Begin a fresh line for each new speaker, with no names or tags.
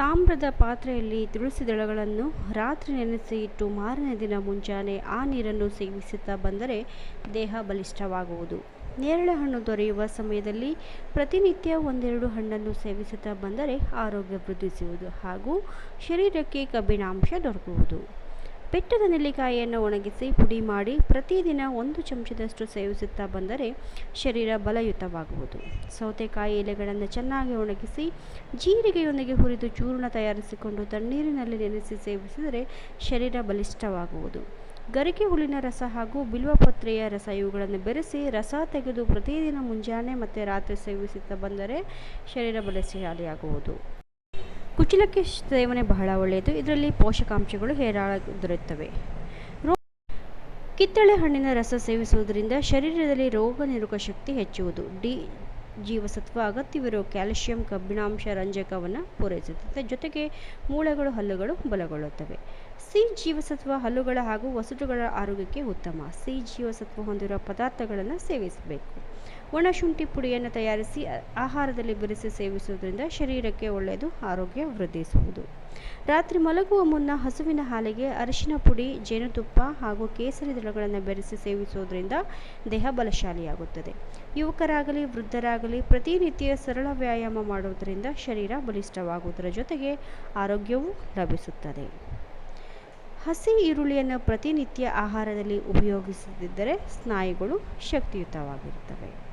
ತಾಮ್ರದ ಪಾತ್ರೆಯಲ್ಲಿ ತುಳಸಿ ದಳಗಳನ್ನು ರಾತ್ರಿ ನೆನೆಸಿ ಇಟ್ಟು ಮಾರನೇ ದಿನ ಮುಂಜಾನೆ ಆ ನೀರನ್ನು ಸೇವಿಸುತ್ತಾ ಬಂದರೆ ದೇಹ ಬಲಿಷ್ಠವಾಗುವುದು. ನೇರಳೆ ಹಣ್ಣು ದೊರೆಯುವ ಸಮಯದಲ್ಲಿ ಪ್ರತಿನಿತ್ಯ ಒಂದೆರಡು ಹಣ್ಣನ್ನು ಸೇವಿಸುತ್ತಾ ಬಂದರೆ ಆರೋಗ್ಯ ವೃದ್ಧಿಸುವುದು ಹಾಗೂ ಶರೀರಕ್ಕೆ ಕಬ್ಬಿಣಾಂಶ ದೊರಕುವುದು. ಬೆಟ್ಟದ ನೆಲ್ಲಿಕಾಯಿಯನ್ನು ಒಣಗಿಸಿ ಪುಡಿ ಮಾಡಿ ಪ್ರತಿದಿನ ಒಂದು ಚಮಚದಷ್ಟು ಸೇವಿಸುತ್ತಾ ಬಂದರೆ ಶರೀರ ಬಲಯುತವಾಗುವುದು. ಸೌತೆಕಾಯಿ ಎಲೆಗಳನ್ನು ಚೆನ್ನಾಗಿ ಒಣಗಿಸಿ ಜೀರಿಗೆಯೊಂದಿಗೆ ಹುರಿದು ಚೂರ್ಣ ತಯಾರಿಸಿಕೊಂಡು ತಣ್ಣೀರಿನಲ್ಲಿ ನೆನೆಸಿ ಸೇವಿಸಿದರೆ ಶರೀರ ಬಲಿಷ್ಠವಾಗುವುದು. ಗರಿಕೆ ಹುಳಿನ ರಸ ಹಾಗೂ ಬಿಲ್ವಪತ್ರೆಯ ರಸ ಇವುಗಳನ್ನು ಬೆರೆಸಿ ರಸ ತೆಗೆದು ಪ್ರತಿದಿನ ಮುಂಜಾನೆ ಮತ್ತು ರಾತ್ರಿ ಸೇವಿಸುತ್ತಾ ಬಂದರೆ ಶರೀರ ಬಲಶಾಲಿಯಾಗುವುದು. ಕುಚ್ಚಲಕ್ಕಿ ಸೇವನೆ ಬಹಳ ಒಳ್ಳೆಯದು. ಇದರಲ್ಲಿ ಪೋಷಕಾಂಶಗಳು ಹೇರಾಳ ದೊರೆಯುತ್ತವೆ. ಕಿತ್ತಳೆ ಹಣ್ಣಿನ ರಸ ಸೇವಿಸುವುದರಿಂದ ಶರೀರದಲ್ಲಿ ರೋಗ ನಿರೋಗ ಶಕ್ತಿ ಹೆಚ್ಚುವುದು. ಡಿ ಜೀವಸತ್ವ, ಅಗತ್ಯವಿರುವ ಕ್ಯಾಲ್ಸಿಯಂ, ಕಬ್ಬಿಣಾಂಶ, ರಂಜಕವನ್ನು ಪೂರೈಸುತ್ತದೆ. ಜೊತೆಗೆ ಮೂಳೆಗಳು ಹಲ್ಲುಗಳು ಬಲಗೊಳ್ಳುತ್ತವೆ. ಸಿ ಜೀವಸತ್ವ, ಹಲ್ಲುಗಳ ಹಾಗೂ ವಸತುಗಳ ಆರೋಗ್ಯಕ್ಕೆ ಉತ್ತಮ. ಸಿ ಜೀವಸತ್ವ ಹೊಂದಿರುವ ಪದಾರ್ಥಗಳನ್ನು ಸೇವಿಸಬೇಕು. ಒಣಶುಂಠಿ ಪುಡಿಯನ್ನು ತಯಾರಿಸಿ ಆಹಾರದಲ್ಲಿ ಬೆರೆಸಿ ಸೇವಿಸುವುದರಿಂದ ಶರೀರಕ್ಕೆ ಒಳ್ಳೆಯದು, ಆರೋಗ್ಯ ವೃದ್ಧಿಸುವುದು. ರಾತ್ರಿ ಮಲಗುವ ಮುನ್ನ ಹಸುವಿನ ಹಾಲಿಗೆ ಅರಿಶಿನ ಪುಡಿ, ಜೇನುತುಪ್ಪ ಹಾಗೂ ಕೇಸರಿ ದಳಗಳನ್ನು ಬೆರೆಸಿ ಸೇವಿಸುವುದರಿಂದ ದೇಹ ಬಲಶಾಲಿಯಾಗುತ್ತದೆ. ಯುವಕರಾಗಲಿ, ವೃದ್ಧರಾಗಲಿ ಪ್ರತಿನಿತ್ಯ ಸರಳ ವ್ಯಾಯಾಮ ಮಾಡುವುದರಿಂದ ಶರೀರ ಬಲಿಷ್ಠವಾಗುವುದರ ಜೊತೆಗೆ ಆರೋಗ್ಯವೂ ಲಭಿಸುತ್ತದೆ. ಹಸಿ ಈರುಳ್ಳಿಯನ್ನು ಪ್ರತಿನಿತ್ಯ ಆಹಾರದಲ್ಲಿ ಉಪಯೋಗಿಸದಿದ್ದರೆ ಸ್ನಾಯುಗಳು ಶಕ್ತಿಯುತವಾಗಿರುತ್ತವೆ.